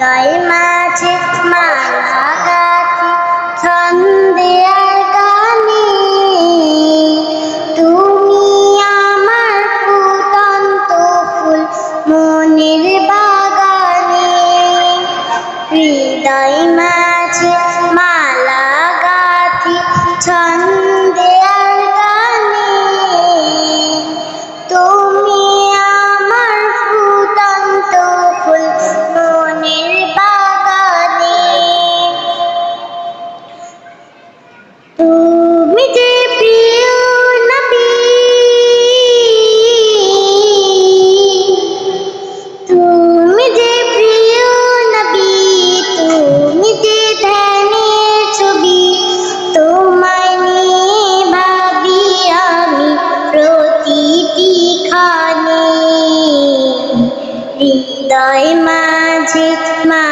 দয় মাঝে মালা হৃদয় মাঝে মা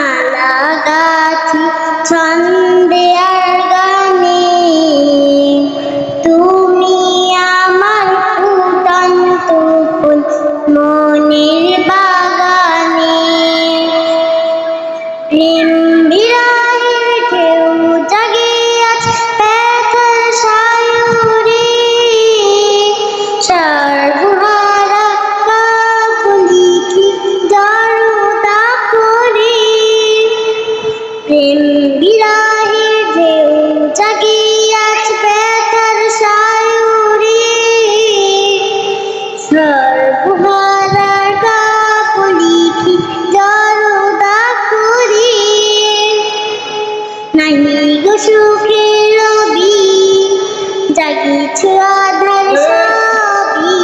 গেছে আধার সবই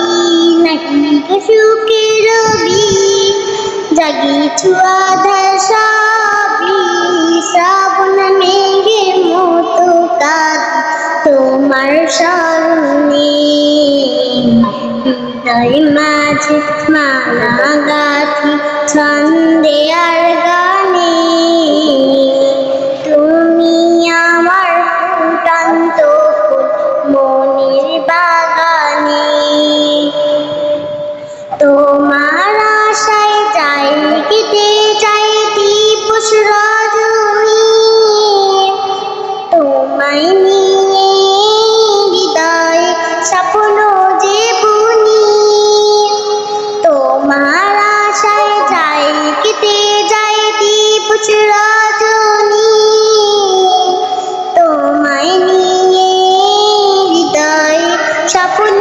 নাকি সুখের রবি জাগিয়েছ আধার সবই শ্রাবণ মেঘের মতো কাঁদ তোমার স্মরণে। হৃদয় মাঝে মালা গাথি, ছন্দ তোমায় নিয়ে হৃদয় স্বপ্ন